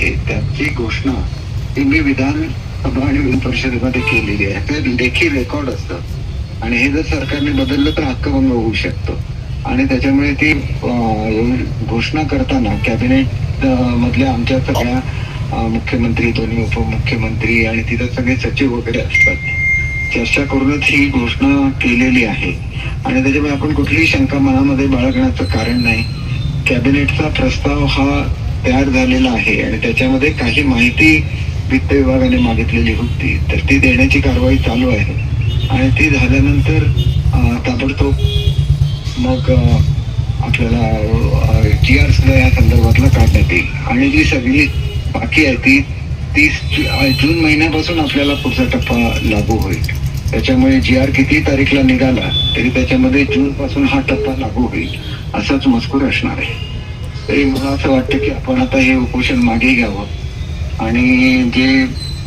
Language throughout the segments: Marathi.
त्याची घोषणा ती मी विधान सभा आणि विधान परिषदेमध्ये केलेली आहे. ते लेखी रेकॉर्ड असतं. आणि हे जर सरकारने बदललं तर हक्कभंग होऊ शकतो. आणि त्याच्यामुळे ती घोषणा करताना कॅबिनेट मधल्या आमच्या सगळ्या मुख्यमंत्री दोन्ही उपमुख्यमंत्री आणि तिथं सगळे सचिव वगैरे असतात. चर्चा करूनच ही घोषणा केलेली आहे. आणि त्याच्यामुळे आपण कुठलीही शंका मनामध्ये बाळगण्याचं कारण नाही. कॅबिनेटचा प्रस्ताव हा तयार झालेला आहे आणि त्याच्यामध्ये काही माहिती वित्त विभागाने मागितलेली होती. तर ती देण्याची कारवाई चालू आहे. आणि ती झाल्यानंतर ताबडतोब मग आपल्याला जी आर सुद्धा या संदर्भातला काढण्यात येईल. आणि जी सगळी बाकी आहे ती तीस जून महिन्यापासून आपल्याला पुढचा टप्पा लागू होईल. त्याच्यामुळे जी आर किती तारीखला निघाला तरी त्याच्यामध्ये जून पासून हा टप्पा लागू होईल असाच मजकूर असणार आहे. तरी मला असं वाटतं की आपण आता हे उपोषण मागे घ्यावं आणि जे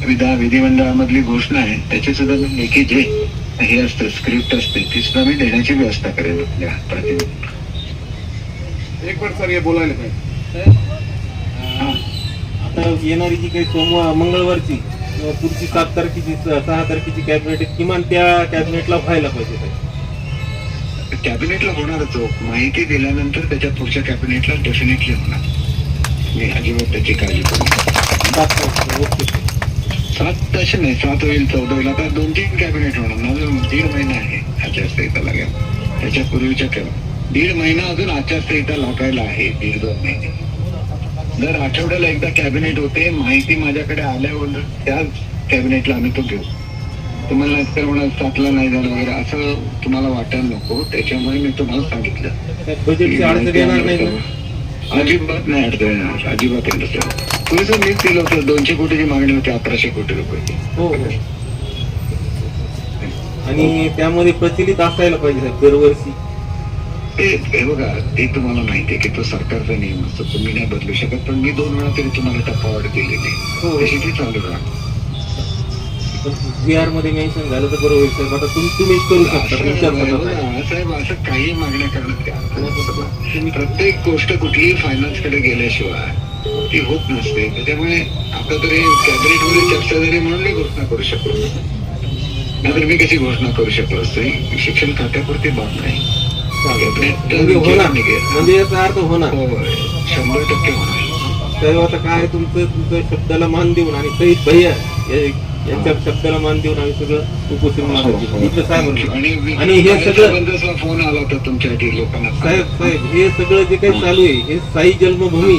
विधा विधिमंडळामधली घोषणा आहे त्याची सुद्धा मी लेखी जे हे असतं स्क्रिप्ट असते ती सुद्धा मी देण्याची व्यवस्था करेन आपल्या प्रतिनिधी एक सर हे बोलायला पाहिजे हा. आता येणारी जी काही सोमवार मंगळवारची किंवा पुढची सात तारखेची सहा तारखेची कॅबिनेट किमान त्या कॅबिनेटला व्हायला पाहिजे. कॅबिनेटला होणारच हो. माहिती दिल्यानंतर त्याच्या पुढच्या कॅबिनेटला डेफिनेटली होणार. मी अजिबात त्याची काळजी करू सात तसे नाही सात होईल चौदा होईल. आता दोन तीन कॅबिनेट होणार. ना दीड महिना आहे आचारसंहिता लागेल त्याच्या पूर्वीच्या कॅब दीड महिना अजून आचारसंहिता लागायला आहे दीड दोन महिने. दर आठवड्याला एकदा कॅबिनेट होते माहिती माझ्याकडे आल्यावर त्याच कॅबिनेटला आम्ही तो घेऊ. तुम्हाला म्हणाल सातला नाही झालं वगैरे असं तुम्हाला वाटायला नको. त्याच्यामुळे मी तुम्हाला सांगितलं. अजिबात नाही अडचण येणार अजिबात येणार. नाही. पुरेसं मीच दिलं होतं दोनशे कोटीची मागणी होती अकराशे कोटी रुपयाची हो हो. आणि त्यामध्ये प्रचलित असायला पाहिजे दरवर्षी. ते हे बघा ते तुम्हाला माहिती आहे की तो सरकारचा नियम असतो तुम्ही नाही बदलू शकत पण मी दोन वेळा तरी तुम्हाला टप्पावाढ दिलेली आहे. हो. तशी ती चालू राहा जी आरमध्ये मेन्शन झालं तर बरोबर होईल साहेब. आता तुम्ही तुम्हीच करू शकता तुमच्या असं हातात आहे. बघा, साहेब असं काही मागण्या करण्यात. तुम्ही प्रत्येक गोष्ट कुठलीही फायनान्सकडे गेल्याशिवाय ती होत नसते. त्याच्यामुळे आता तरी कॅबिनेटमध्ये चर्चा झाली म्हणून मी घोषणा करू शकलो नाहीतर मी कशी घोषणा करू शकलो असतो ही शिक्षण खात्यापुरती बाब नाही. म्हणजे. म्हणजे याचा अर्थ होणार. हो, शंभर टक्के होणार. साहेब आता काय तुमचं तुमचं शब्दाला मान देऊन आणि सहित भैया यांच्या शब्दाला मान देऊन आम्ही सगळं उपोषण. इथलं साहेब आणि आणि हे सगळं फोन आला होता तुमच्यासाठी लोकांना. साहेब साहेब हे सगळं जे काही चालू आहे हे साई जन्मभूमी